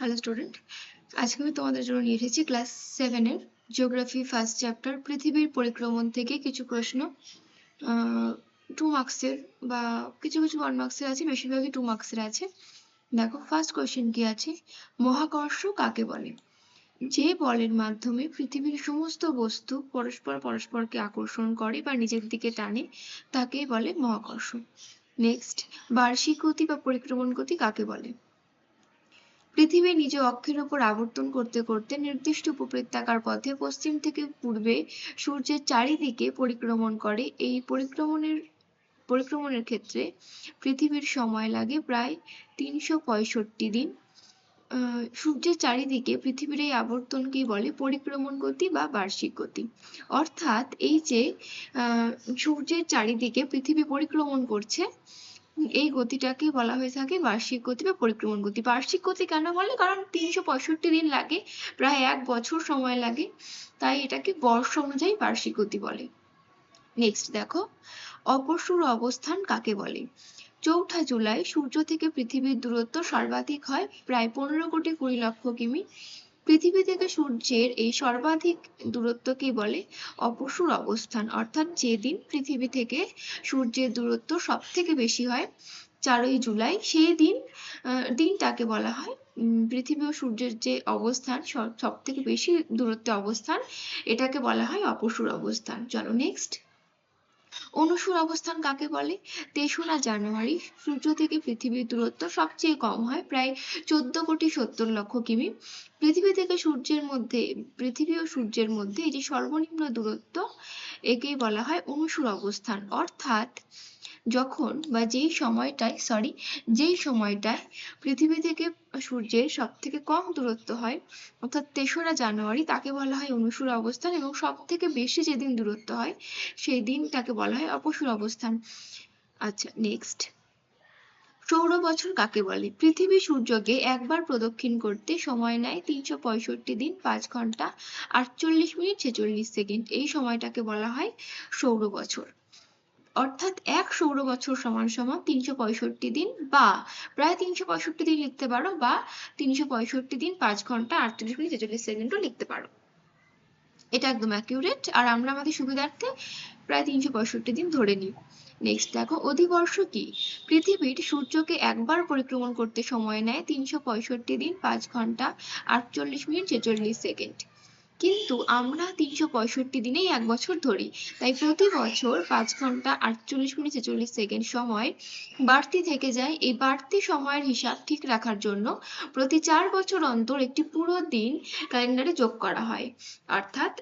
Hello student আজকে আমি তোমাদের জন্য নিয়ে এসেছি ক্লাস সেভেনের জিওগ্রাফি ফার্স্ট চ্যাপ্টার পৃথিবীর পরিক্রমণ থেকে কিছু প্রশ্ন। টু মার্কসের বা কিছু কিছু ওয়ান মার্কসের আছে, বেশিরভাগই টু মার্কসের আছে। দেখো ফার্স্ট কোয়েশ্চেন কি আছে? মহাকর্ষ কাকে বলে? যে বলের মাধ্যমে পৃথিবীর সমস্ত বস্তু পরস্পর পরস্পরকে আকর্ষণ করে বা নিজের দিকে টানে, তাকে বলে মহাকর্ষ। নেক্সট বার্ষিক গতি বা পরিক্রমণ গতি কাকে বলে? পৃথিবী নিজ অক্ষের ওপর আবর্তন করতে করতে নির্দিষ্ট উপবৃত্তাকার পথে পশ্চিম থেকে পূর্বে সূর্যের চারিদিকে পরিক্রমণ করে। এই পরিক্রমণের পরিক্রমণের ক্ষেত্রে পৃথিবীর সময় লাগে প্রায় তিনশো পঁয়ষট্টি দিন। সূর্যের চারিদিকে পৃথিবীর এই আবর্তনকেই বলে পরিক্রমণ গতি বা বার্ষিক গতি। অর্থাৎ এই যে সূর্যের চারিদিকে পৃথিবী পরিক্রমণ করছে এই গতিটাকে বলা হয়ে থাকে বার্ষিক গতি বা পরিক্রমণ গতি। বার্ষিক গতি কেন বলে? কারণ তিনশো পঁয়ষট্টি দিন লাগে, প্রায় এক বছর সময় লাগে। তাই এটাকে বর্ষ অনুযায়ী বার্ষিক গতি বলে। নেক্সট দেখো, অপসূর অবস্থান কাকে বলে? চৌঠা জুলাই সূর্য থেকে পৃথিবীর দূরত্ব সর্বাধিক হয় প্রায় পনেরো কোটি কুড়ি লক্ষ কিমি। পৃথিবী থেকে সূর্যের এই সর্বাধিক দূরত্বকে বলে অপসূর অবস্থান। অর্থাৎ যেদিন পৃথিবী থেকে সূর্যের দূরত্ব সব থেকে বেশি হয়, চারই জুলাই সেই দিন দিনটাকে বলা হয়। পৃথিবী ও সূর্যের যে অবস্থান, সব থেকে বেশি দূরত্বে অবস্থান, এটাকে বলা হয় অপসূর অবস্থান। চলো নেক্সট অনুসুর অবস্থান কাকে বলে? তেসরা জানুয়ারি, সূর্য থেকে পৃথিবীর দূরত্ব সবচেয়ে কম হয়, প্রায় চোদ্দ কোটি সত্তর লক্ষ কিমি। পৃথিবী থেকে সূর্যের মধ্যে, পৃথিবী ও সূর্যের মধ্যে যে সর্বনিম্ন দূরত্ব, একেই বলা হয় অনুসর অবস্থান। অর্থাৎ যখন বা যেই সময়টায় সরি যেই সময়টায় পৃথিবী থেকে সূর্যের সব থেকে কম দূরত্ব হয়, অর্থাৎ তেসরা জানুয়ারি, তাকে বলা হয় অনুসুর অবস্থান এবং সব থেকে বেশি যেদিন দূরত্ব হয়, সেই দিনটাকে বলা হয় অপসুর অবস্থান। আচ্ছা নেক্সট সৌর বছর কাকে বলে? পৃথিবী সূর্যকে একবার প্রদক্ষিণ করতে সময় নেয় তিনশো পঁয়ষট্টি দিন, পাঁচ ঘণ্টা আটচল্লিশ মিনিট ছেচল্লিশ সেকেন্ড। এই সময়টাকে বলা হয় সৌর বছর। অর্থাৎ এক সৌর বছর সমান সমান তিনশো পঁয়ষট্টি দিন বা প্রায় তিনশো পঁয়ষট্টি দিন লিখতে পারো বা তিনশো পঁয়ষট্টি দিন পাঁচ ঘণ্টা আটচল্লিশ মিনিট ছেচল্লিশ সেকেন্ডও লিখতে পারো। এটা একদম অ্যাকিউরেট আর আমরা আমাদের সুবিধার্থে প্রায় তিনশো পঁয়ষট্টি দিন ধরে নিই। নেক্সট দেখো, অধিবর্ষ কি? পৃথিবীর সূর্যকে একবার পরিক্রমণ করতে সময় নেয় তিনশো পঁয়ষট্টি দিন পাঁচ ঘণ্টা আটচল্লিশ মিনিট ছেচল্লিশ সেকেন্ড। কিন্তু আমরা তিনশো পঁয়ষট্টি দিনেই এক বছর ধরি। তাই প্রতি বছর পাঁচ ঘণ্টা আটচল্লিশ মিনিট ছেচল্লিশ সেকেন্ড সময় বাড়তি থেকে যায়। এই বাড়তি সময়ের হিসাব ঠিক রাখার জন্য প্রতি চার বছর অন্তর একটি পুরো দিন ক্যালেন্ডারে যোগ করা হয়। অর্থাৎ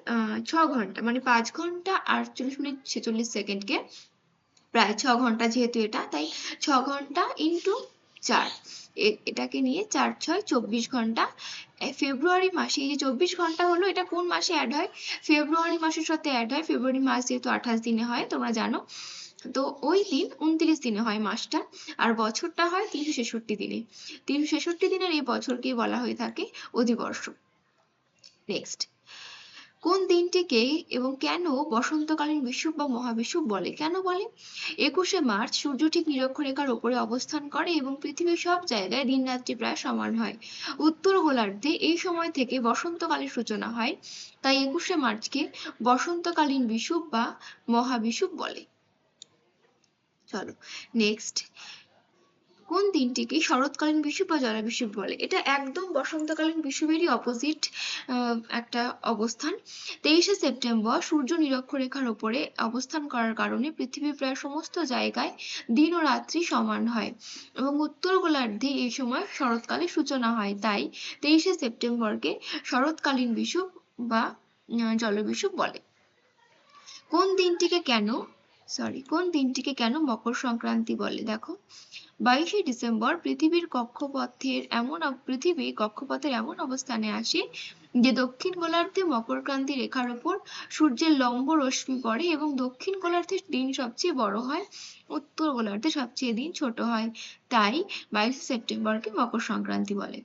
ছ ঘণ্টা মানে পাঁচ ঘণ্টা আটচল্লিশ মিনিট ছেচল্লিশ সেকেন্ডকে প্রায় ছ ঘণ্টা যেহেতু এটা, তাই ছ ঘণ্টা ইন্টু চার। এটাকে নিয়ে চার, ছয়, চব্বিশ ঘণ্টা ফেব্রুয়ারি মাসে, এই যে চব্বিশ ঘণ্টা হলো, এটা কোন মাসে অ্যাড হয়? ফেব্রুয়ারি মাসের সাথে অ্যাড হয়, ফেব্রুয়ারি মাস যেহেতু আঠাশ দিনে হয়, তোমরা জানো। তো ওই দিন উনত্রিশ দিনে হয় মাসটা, আর বছরটা হয় তিনশো ছেষট্টি দিনে। তিনশো ছেষট্টি দিনের এই বছরকেই বলা হয়ে থাকে অধিবর্ষ। নেক্সট কোন দিনটিকে এবং কেন বসন্তকালীন বিষুব বা মহাবিষুব বলে? কেন বলে? একুশে মার্চ সূর্য ঠিক নিরক্ষরেখার ওপরে অবস্থান করে এবং পৃথিবীর সব জায়গায় দিন রাত্রি প্রায় সমান হয়। উত্তর গোলার্ধে এই সময় থেকে বসন্তকালের সূচনা হয়, তাই একুশে মার্চকে বসন্তকালীন বিষুব বা মহাবিষুব বলে। চলো নেক্সট কোন দিনটিকে শরৎকালীন বিষুব বা জলাবিষুব বলে? এটা একদম বসন্তকালীন বিষুবেরই অপোজিট একটা অবস্থান। তেইশে সেপ্টেম্বর সূর্য নিরক্ষরেখার ওপরে অবস্থান করার কারণে পৃথিবীর প্রায় সমস্ত জায়গায় দিন ও রাত্রি সমান হয় এবং উত্তর গোলার্ধে এই সময় শরৎকালের সূচনা হয়। তাই তেইশে সেপ্টেম্বরকে শরৎকালীন বিষুব বা জলবিষুব বলে। কোন দিনটিকে কেন সরি কোন দিনটিকে কেন মকর সংক্রান্তি বলে? দেখো, বাইশে ডিসেম্বর পৃথিবীর কক্ষপথের এমন পৃথিবী কক্ষপথের এমন অবস্থানে আসে যে দক্ষিণ গোলার্ধে মকরক্রান্তি রেখার উপর সূর্যের লম্ব রশ্মি পড়ে এবং দক্ষিণ গোলার্ধের দিন সবচেয়ে বড় হয়, উত্তর গোলার্ধে সবচেয়ে দিন ছোট হয়। তাই বাইশে সেপ্টেম্বরকে মকর সংক্রান্তি বলে।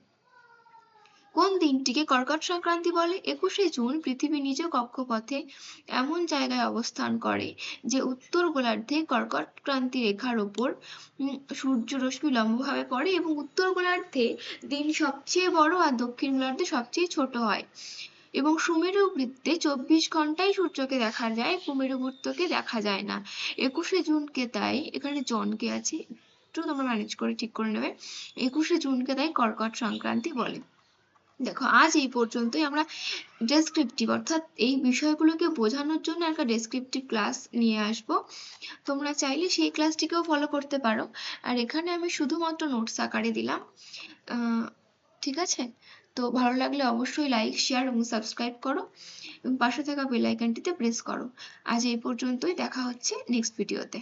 কোন দিনটিকে কর্কট সংক্রান্তি বলে? একুশে জুন পৃথিবী নিজ কক্ষপথে এমন জায়গায় অবস্থান করে যে উত্তর গোলার্ধে কর্কট ক্রান্তি রেখার ওপর সূর্য রশ্মি লম্বভাবে পড়ে এবং উত্তর গোলার্ধে দিন সবচেয়ে বড় আর দক্ষিণ গোলার্ধে সবচেয়ে ছোট হয়। এবং সুমেরু বৃত্তে চব্বিশ ঘন্টায় সূর্যকে দেখা যায়, কুমেরু বৃত্তকে দেখা যায় না। একুশে জুনকে তাই, এখানে জনকে আছে, একটু তোমরা ম্যানেজ করে ঠিক করে নেবে। একুশে জুনকে তাই কর্কট সংক্রান্তি বলে। দেখো, আজ এই পর্যন্তই। আমরা ডেসক্রিপটিভ অর্থাৎ এই বিষয়গুলোকে বোঝানোর জন্য একটা ডেসক্রিপটিভ ক্লাস নিয়ে আসব। তোমরা চাইলে সেই ক্লাসটিকেও ফলো করতে পারো। আর এখানে আমি শুধুমাত্র নোটস আকারে দিলাম। ঠিক আছে? তো ভালো লাগলে অবশ্যই লাইক শেয়ার এবং সাবস্ক্রাইব করো। এবং পাশে থাকা বেল আইকনটিতে প্রেস করো। আজ এই পর্যন্তই। দেখা হচ্ছে নেক্সট ভিডিওতে